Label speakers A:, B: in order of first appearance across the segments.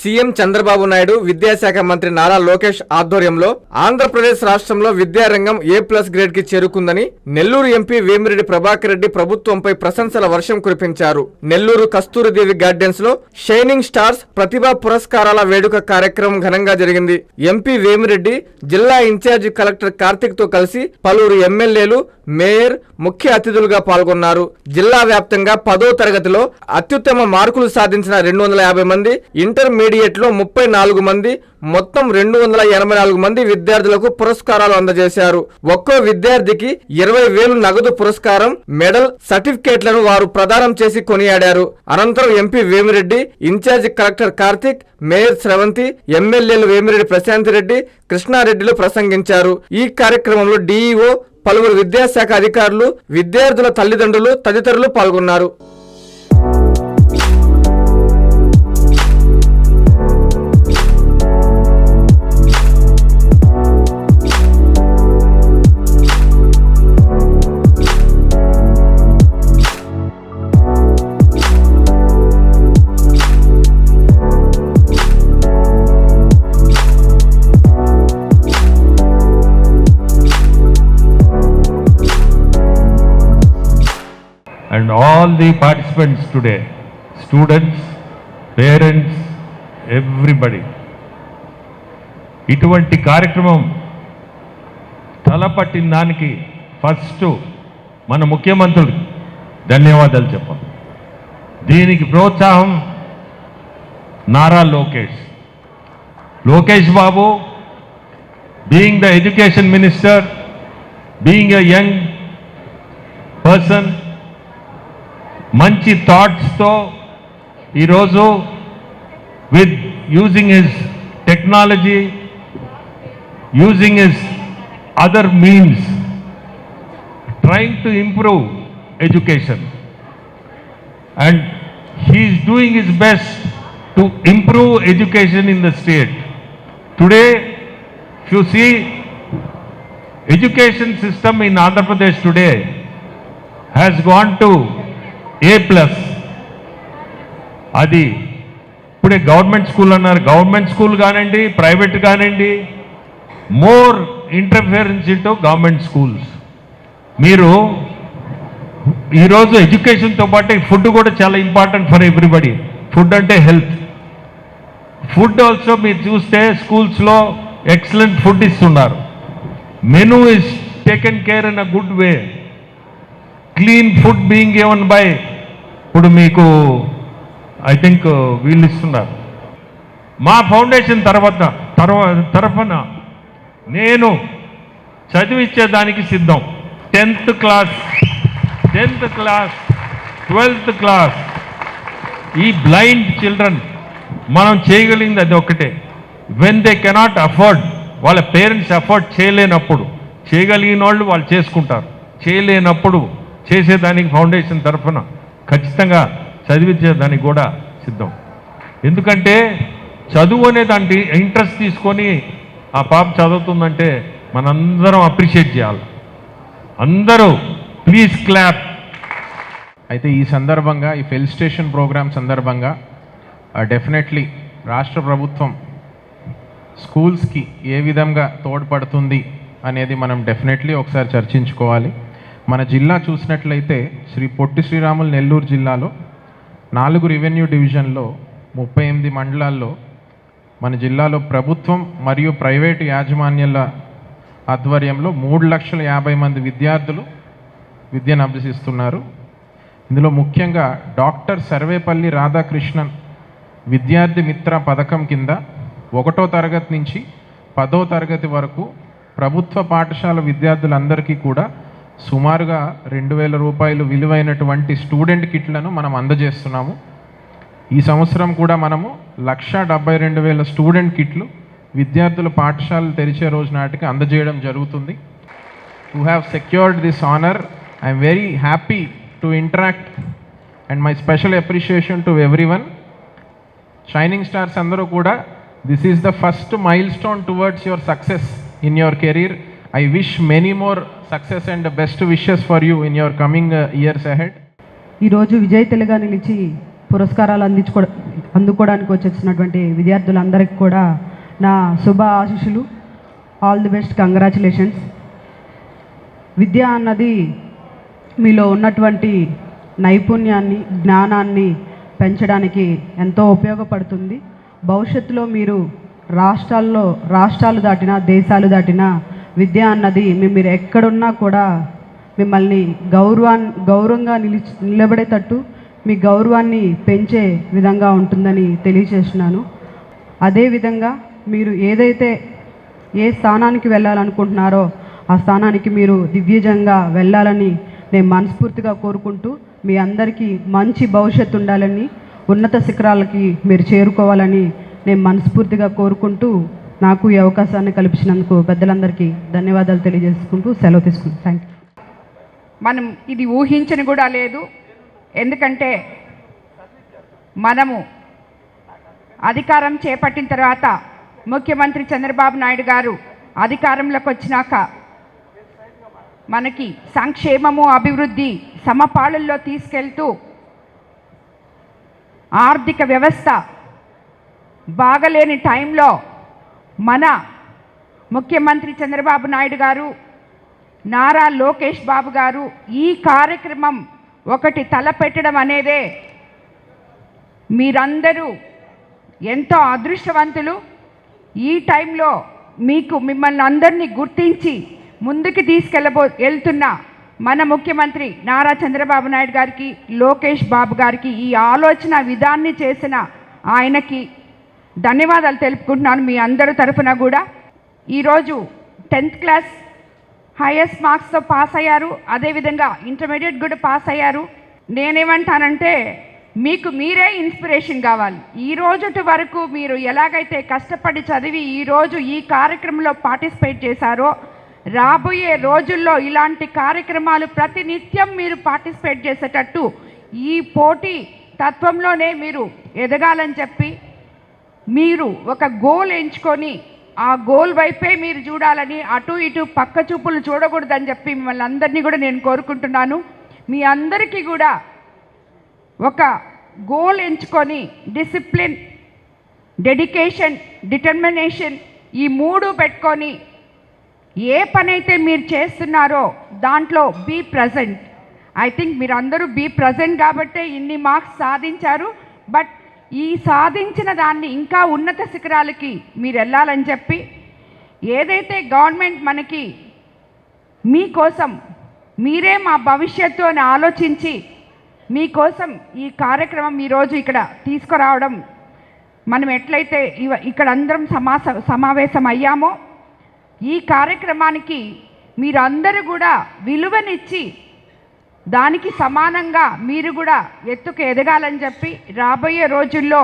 A: CM Chandrababu Naidu విద్యాశాఖ మంత్రి నారా లోకేష్ ఆధ్వర్యంలో ఆంధ్రప్రదేశ్ రాష్ట్రంలో విద్యారంగం ఏ ప్లస్ గ్రేడ్కి చేరుకుందని నెల్లూరు ఎంపీ వేమిరెడ్డి ప్రభాకర్ రెడ్డి ప్రభుత్వంపై ప్రశంసల వర్షం కురిపించారు. నెల్లూరు కస్తూరిదేవి గార్డెన్స్లో షైనింగ్ స్టార్స్ ప్రతిభా పురస్కారాల వేడుక కార్యక్రమం ఘనంగా జరిగింది. ఎంపీ వేమిరెడ్డి జిల్లా ఇన్ఛార్జి కలెక్టర్ కార్తిక్తో కలిసి పలువురు ఎమ్మెల్యేలు మేయర్ ముఖ్య అతిథులుగా పాల్గొన్నారు. జిల్లా వ్యాప్తంగా పదో తరగతిలో అత్యుత్తమ మార్కులు సాధించిన రెండు వందల యాభై మంది ఇంటర్మీడియట్ లో ముప్పై నాలుగు మంది మొత్తం రెండు వందల ఎనభై నాలుగు మంది విద్యార్థులకు పురస్కారాలు అందజేశారు. ఒక్కో విద్యార్థికి ఇరవై వేలు నగదు పురస్కారం మెడల్ సర్టిఫికేట్లను వారు ప్రదానం చేసి కొనియాడారు. అనంతరం MP Vemireddy in charge collector Karthik mayor Sravanthi ఎమ్మెల్యేలు వేమిరెడ్డి ప్రశాంత్ రెడ్డి కృష్ణారెడ్డిలు ప్రసంగించారు. ఈ కార్యక్రమంలో డీఈఓ పలువురు విద్యాశాఖ అధికారులు విద్యార్థుల తల్లిదండ్రులు తదితరులు పాల్గొన్నారు.
B: All the participants today, students, parents, everybody. ఇటువంటి కార్యక్రమం తలపట్టిన దానికి ఫస్ట్ మన ముఖ్యమంత్రుడికి ధన్యవాదాలు చెప్పాలి దీనికి ప్రోత్సాహం Nara Lokesh Lokesh Babu being the education minister being a young person మంచి థాట్స్తో ఈరోజు with using his technology using his other means trying to improve education. And he is doing his best to improve education in the state. Today you see education system in Andhra Pradesh today has gone to A plus అది. ఇప్పుడే government school అన్నారు. Government school కానివ్వండి private కానివ్వండి more interference into government schools మీరు ఈరోజు ఎడ్యుకేషన్తో పాటు food కూడా చాలా ఇంపార్టెంట్ ఫర్ ఎవ్రీబడి ఫుడ్ అంటే హెల్త్ ఫుడ్ ఆల్సో మీరు చూస్తే స్కూల్స్లో ఎక్సలెంట్ ఫుడ్ ఇస్తున్నారు. Menu is taken care in a good way clean food being given by ఇప్పుడు మీకు ఐ థింక్ uh, వీళ్ళు ఇస్తున్నారు. మా ఫౌండేషన్ తర్వాత తర్వాత తరఫున నేను చదివించేదానికి సిద్ధం. Tenth class tenth class twelfth class. ఈ బ్లైండ్ చిల్డ్రన్ మనం చేయగలిగింది అది ఒకటే వెన్ దే కెనాట్ అఫోర్డ్ వాళ్ళ పేరెంట్స్ అఫోర్డ్ చేయలేనప్పుడు చేయగలిగిన వాళ్ళు వాళ్ళు చేసుకుంటారు. చేయలేనప్పుడు చేసేదానికి ఫౌండేషన్ తరఫున ఖచ్చితంగా చదివించే దానికి కూడా సిద్ధం. ఎందుకంటే చదువు అనే దాంట్లో ఇంట్రెస్ట్ తీసుకొని ఆ పాప చదువుతుందంటే మనందరం అప్రిషియేట్ చేయాలి. అందరూ ప్లీజ్ క్లాప్.
C: అయితే ఈ సందర్భంగా ఈ ఫెల్ స్టేషన్ ప్రోగ్రామ్ సందర్భంగా డెఫినెట్లీ రాష్ట్ర ప్రభుత్వం స్కూల్స్కి ఏ విధంగా తోడ్పడుతుంది అనేది మనం డెఫినెట్లీ ఒకసారి చర్చించుకోవాలి. మన జిల్లా చూసినట్లయితే శ్రీ పొట్టి శ్రీరాములు నెల్లూరు జిల్లాలో నాలుగు రెవెన్యూ డివిజన్లో ముప్పై ఎనిమిది మండలాల్లో మన జిల్లాలో ప్రభుత్వం మరియు ప్రైవేటు యాజమాన్యాల ఆధ్వర్యంలో మూడు లక్షల యాభై మంది విద్యార్థులు విద్యను అభ్యసిస్తున్నారు. ఇందులో ముఖ్యంగా డాక్టర్ సర్వేపల్లి రాధాకృష్ణన్ విద్యార్థి మిత్ర పథకం కింద ఒకటో తరగతి నుంచి పదో తరగతి వరకు ప్రభుత్వ పాఠశాల విద్యార్థులందరికీ కూడా సుమారుగా రెండు వేల రూపాయలు విలువైనటువంటి స్టూడెంట్ కిట్లను మనం అందజేస్తున్నాము. ఈ సంవత్సరం కూడా మనము లక్ష డెబ్బై రెండు వేల స్టూడెంట్ కిట్లు విద్యార్థుల పాఠశాలలు తెరిచే రోజు నాటికి అందజేయడం జరుగుతుంది. You have secured this honour I'm very happy to interact and my special appreciation to every one shining stars అందరూ కూడా this is the first milestone towards your success in your career I wish many more success and best wishes for you in your coming years ahead
D: ఈరోజు విజయ్ తెలుగా నిలిచి పురస్కారాలు అందించుకో అందుకోవడానికి వచ్చేసినటువంటి విద్యార్థులందరికీ కూడా నా శుభ ఆశీస్సులు. ఆల్ ది బెస్ట్ కంగ్రాచులేషన్స్ విద్య అన్నది మీలో ఉన్నటువంటి నైపుణ్యాన్ని జ్ఞానాన్ని పెంచడానికి ఎంతో ఉపయోగపడుతుంది. భవిష్యత్తులో మీరు రాష్ట్రాల్లో రాష్ట్రాలు దాటినా దేశాలు దాటినా విద్య అన్నది మేము మీరు ఎక్కడున్నా కూడా మిమ్మల్ని గౌరవాన్ గౌరవంగా నిలిచి నిలబడేటట్టు మీ గౌరవాన్ని పెంచే విధంగా ఉంటుందని తెలియచేస్తున్నాను. అదేవిధంగా మీరు ఏదైతే ఏ స్థానానికి వెళ్ళాలనుకుంటున్నారో ఆ స్థానానికి మీరు దివ్యజంగా వెళ్ళాలని నేను మనస్ఫూర్తిగా కోరుకుంటూ మీ అందరికీ మంచి భవిష్యత్తు ఉండాలని ఉన్నత శిఖరాలకి మీరు చేరుకోవాలని నేను మనస్ఫూర్తిగా కోరుకుంటూ నాకు ఈ అవకాశాన్ని కల్పించినందుకు పెద్దలందరికీ ధన్యవాదాలు తెలియజేసుకుంటూ సెలవు తీసుకుంటాను థ్యాంక్ యూ
E: మనం ఇది ఊహించని కూడా లేదు. ఎందుకంటే మనము అధికారం చేపట్టిన తర్వాత ముఖ్యమంత్రి చంద్రబాబు నాయుడు గారు అధికారంలోకి వచ్చినాక మనకి సంక్షేమము అభివృద్ధి సమపాళల్లో తీసుకెళ్తూ ఆర్థిక వ్యవస్థ బాగలేని టైంలో మన ముఖ్యమంత్రి చంద్రబాబు నాయుడు గారు నారా లోకేష్ బాబు గారు ఈ కార్యక్రమం ఒకటి తలపెట్టడం అనేదే మీరందరూ ఎంతో అదృష్టవంతులు. ఈ టైంలో మీకు మిమ్మల్ని అందరినీ గుర్తించి ముందుకు తీసుకెళ్ళబో వెళ్తున్న మన ముఖ్యమంత్రి నారా చంద్రబాబు నాయుడు గారికి లోకేష్ బాబు గారికి ఈ ఆలోచన విధాన్ని చేసిన ఆయనకి ధన్యవాదాలు తెలుపుకుంటున్నాను మీ అందరి తరఫున కూడా. ఈరోజు టెన్త్ క్లాస్ హైయెస్ట్ మార్క్స్తో పాస్ అయ్యారు. అదేవిధంగా ఇంటర్మీడియట్ కూడా పాస్ అయ్యారు. నేనేమంటానంటే మీకు మీరే ఇన్స్పిరేషన్ కావాలి. ఈ రోజుటి వరకు మీరు ఎలాగైతే కష్టపడి చదివి ఈరోజు ఈ కార్యక్రమంలో పార్టిసిపేట్ చేశారో రాబోయే రోజుల్లో ఇలాంటి కార్యక్రమాలు ప్రతినిత్యం మీరు పార్టిసిపేట్ చేసేటట్టు ఈ పోటీ తత్వంలోనే మీరు ఎదగాలని చెప్పి మీరు ఒక గోల్ ఎంచుకొని ఆ గోల్ వైపే మీరు చూడాలని అటు ఇటు పక్క చూపులు చూడకూడదని చెప్పి మిమ్మల్ని అందరినీ కూడా నేను కోరుకుంటున్నాను. మీ అందరికీ కూడా ఒక గోల్ ఎంచుకొని డిసిప్లిన్ డెడికేషన్ డిటర్మినేషన్ ఈ మూడు పెట్టుకొని ఏ పనైతే మీరు చేస్తున్నారో దాంట్లో బీ ప్రజెంట్. ఐ థింక్ మీరు అందరూ బీ ప్రజెంట్ కాబట్టే ఇన్ని మార్క్స్ సాధించారు. బట్ ఈ సాధించిన దాన్ని ఇంకా ఉన్నత శిఖరాలకి మీరు వెళ్ళాలని చెప్పి ఏదైతే గవర్నమెంట్ మనకి మీకోసం మీరే మా భవిష్యత్తు అని ఆలోచించి మీకోసం ఈ కార్యక్రమం ఈరోజు ఇక్కడ తీసుకురావడం మనం ఎట్లయితే ఇవ- ఇక్కడ అందరం సమాస సమావేశం అయ్యామో ఈ కార్యక్రమానికి మీరందరూ కూడా విలువనిచ్చి దానికి సమానంగా మీరు కూడా ఎత్తుకు ఎదగాలని చెప్పి రాబోయే రోజుల్లో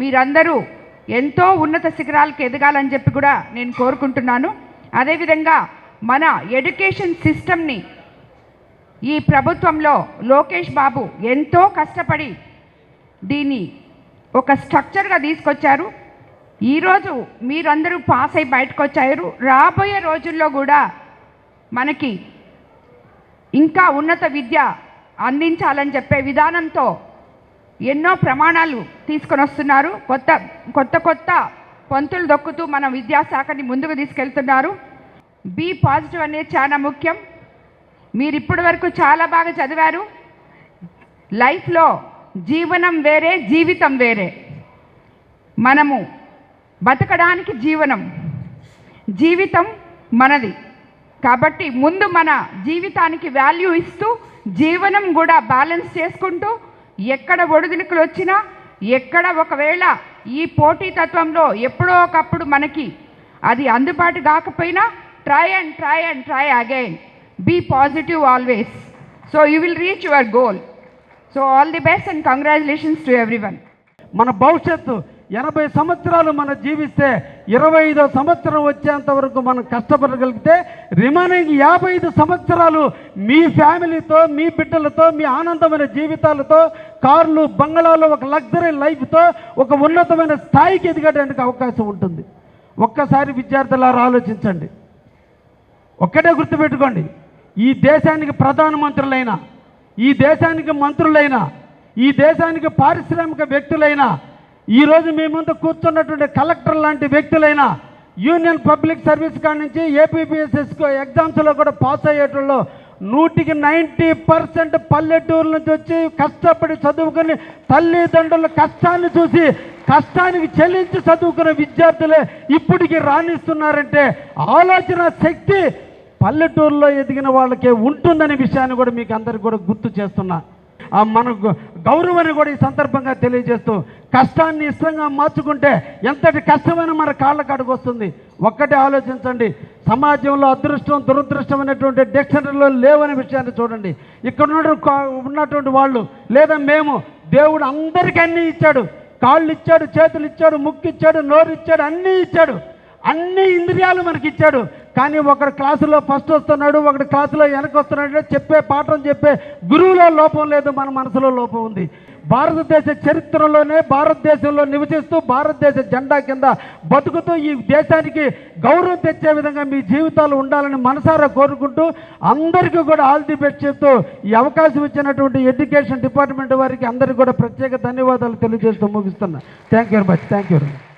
E: మీరందరూ ఎంతో ఉన్నత శిఖరాలకు ఎదగాలని చెప్పి కూడా నేను కోరుకుంటున్నాను. అదేవిధంగా మన ఎడ్యుకేషన్ సిస్టమ్ని ఈ ప్రభుత్వంలో లోకేష్ బాబు ఎంతో కష్టపడి దీన్ని ఒక స్ట్రక్చర్గా తీసుకొచ్చారు. ఈరోజు మీరందరూ పాస్ అయి బయటకు వచ్చారు రాబోయే రోజుల్లో కూడా మనకి ఇంకా ఉన్నత విద్య అందించాలని చెప్పే విధానంతో ఎన్నో ప్రమాణాలు తీసుకొని వస్తున్నారు. కొత్త కొత్త కొత్త పంతులు దొక్కుతూ మన విద్యాశాఖని ముందుకు తీసుకెళ్తున్నారు. బీ పాజిటివ్ అనేది చాలా ముఖ్యం. మీరు ఇప్పటి వరకు చాలా బాగా చదివారు. లైఫ్లో జీవనం వేరే జీవితం వేరే. మనము బతకడానికి జీవనం. జీవితం మనది. కాబట్టి ముందు మన జీవితానికి వాల్యూ ఇస్తూ జీవనం కూడా బ్యాలెన్స్ చేసుకుంటూ ఎక్కడ ఒడిదుడుకులు వచ్చినా ఎక్కడ ఒకవేళ ఈ పోటీతత్వంలో ఎప్పుడో ఒకప్పుడు మనకి అది అందుబాటు కాకపోయినా try and try and try again be positive always so you will reach your goal so all the best and congratulations to every one
F: మన భవిష్యత్తు ఎనభై సంవత్సరాలు మనం జీవిస్తే ఇరవై ఐదో సంవత్సరం వచ్చేంత వరకు మనం కష్టపడగలిగితే రిమైనింగ్ యాభై ఐదు సంవత్సరాలు మీ ఫ్యామిలీతో మీ బిడ్డలతో మీ ఆనందమైన జీవితాలతో కార్లు బంగళాలు ఒక లగ్జరీ లైఫ్తో ఒక ఉన్నతమైన స్థాయికి ఎదగడానికి అవకాశం ఉంటుంది. ఒక్కసారి విద్యార్థులారా ఆలోచించండి. ఒక్కటే గుర్తుపెట్టుకోండి. ఈ దేశానికి ప్రధానమంత్రులైన ఈ దేశానికి మంత్రులైన ఈ దేశానికి పారిశ్రామిక వ్యక్తులైనా ఈరోజు మీ ముందు కూర్చున్నటువంటి కలెక్టర్ లాంటి వ్యక్తులైన యూనియన్ పబ్లిక్ సర్వీస్ కాడి నుంచి ఏపీపీఎస్ఎస్ ఎగ్జామ్స్లో కూడా పాస్ అయ్యేటోళ్ళు నూటికి నైంటీ పర్సెంట్ పల్లెటూరు నుంచి వచ్చి కష్టపడి చదువుకుని తల్లిదండ్రుల కష్టాన్ని చూసి కష్టానికి చెల్లించి చదువుకున్న విద్యార్థులే ఇప్పటికి రాణిస్తున్నారంటే ఆలోచన శక్తి పల్లెటూరులో ఎదిగిన వాళ్ళకే ఉంటుందనే విషయాన్ని కూడా మీకు అందరికి కూడా గుర్తు చేస్తున్నా. మనకు గౌరవాన్ని కూడా ఈ సందర్భంగా తెలియజేస్తూ కష్టాన్ని ఇష్టంగా మార్చుకుంటే ఎంతటి కష్టమైన మన కాళ్ళ కాడికి వస్తుంది. ఒక్కటే ఆలోచించండి. సమాజంలో అదృష్టం దురదృష్టం అనేటువంటి డిక్షనరీలో లేవనే విషయాన్ని చూడండి. ఇక్కడ ఉన్నటువంటి వాళ్ళు లేదా మేము దేవుడు అందరికీ అన్నీ ఇచ్చాడు. కాళ్ళు ఇచ్చాడు చేతులు ఇచ్చాడు ముక్కు ఇచ్చాడు నోరు ఇచ్చాడు అన్నీ ఇచ్చాడు. అన్ని ఇంద్రియాలు మనకి ఇచ్చాడు. కానీ ఒకడు క్లాసులో ఫస్ట్ వస్తున్నాడు ఒకడు క్లాసులో వెనక వస్తున్నాడు చెప్పే పాఠం చెప్పే గురువులో లోపం లేదు మన మనసులో లోపం ఉంది. భారతదేశ చరిత్రలోనే భారతదేశంలో నివసిస్తూ భారతదేశ జెండా కింద బతుకుతూ ఈ దేశానికి గౌరవం తెచ్చే విధంగా మీ జీవితాలు ఉండాలని మనసారా కోరుకుంటూ అందరికీ కూడా ఆల్ ది బెస్ట్ చెప్తూ ఈ అవకాశం ఇచ్చినటువంటి ఎడ్యుకేషన్ డిపార్ట్మెంట్ వారికి అందరికీ కూడా ప్రత్యేక ధన్యవాదాలు తెలియజేస్తూ ముగిస్తున్నా. Thank you very much thank you very much